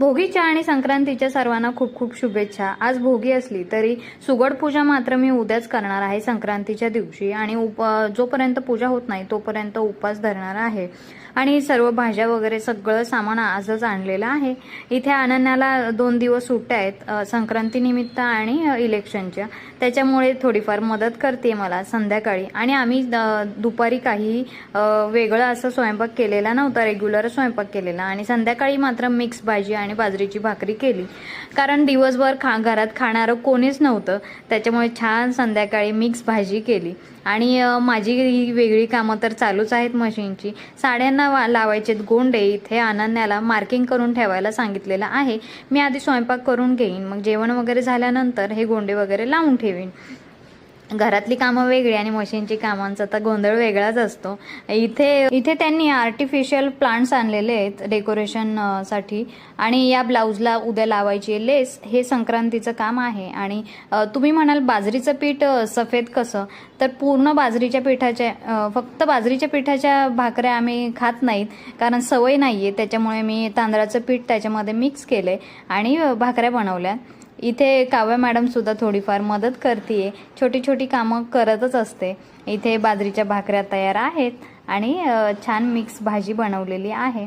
भोगीच्या आणि संक्रांतीच्या सर्वांना खूप खूप शुभेच्छा. आज भोगी असली तरी सुगड पूजा मात्र मी उद्याच करणार आहे संक्रांतीच्या दिवशी. आणि उप जोपर्यंत पूजा होत नाही तोपर्यंत उपवास धरणार आहे. आणि सर्व भाज्या वगैरे सगळं सामान आजच आणलेलं आहे. इथे अनन्याला दोन दिवस सुट्ट्या आहेत संक्रांतीनिमित्त आणि इलेक्शनच्या. त्याच्यामुळे थोडीफार मदत करते मला संध्याकाळी. आणि आम्ही दुपारी काही वेगळं असं स्वयंपाक केलेला नव्हता रेग्युलर स्वयंपाक केलेला. आणि संध्याकाळी मात्र मिक्स भाजी आणि बाजरीची भाकरी केली. कारण दिवसभर खा घरात खाणारं कोणीच नव्हतं. त्याच्यामुळे छान संध्याकाळी मिक्स भाजी केली. आणि माझी ही वेगळी कामं तर चालूच आहेत मशीनची. साड्यांना वा लावायचे गोंडे. इथे अनन्याला मार्किंग करून ठेवायला सांगितलेलं आहे. मी आधी स्वयंपाक करून घेईन. मग जेवण वगैरे झाल्यानंतर हे गोंडे वगैरे लावून ठेवीन. घरातली कामं वेगळी आणि मशीनची कामांचा तर गोंधळ वेगळाच असतो. इथे इथे त्यांनी आर्टिफिशियल प्लांट्स आणलेले आहेत डेकोरेशनसाठी. आणि या ब्लाऊजला उद्या लावायची लेस. हे संक्रांतीचं काम आहे. आणि तुम्ही म्हणाल बाजरीचं पीठ सफेद कसं? तर पूर्ण बाजरीच्या पिठाच्या फक्त बाजरीच्या पिठाच्या भाकऱ्या आम्ही खात नाहीत. कारण सवय नाही आहे त्याच्यामुळे मी तांदळाचं पीठ त्याच्यामध्ये मिक्स केले आणि भाकऱ्या बनवल्या. इथे काव्या मॅडमसुद्धा थोडीफार मदत करते छोटी छोटी कामं करतच असते. इथे बाजरीच्या भाकऱ्या तयार आहेत आणि छान मिक्स भाजी बनवलेली आहे.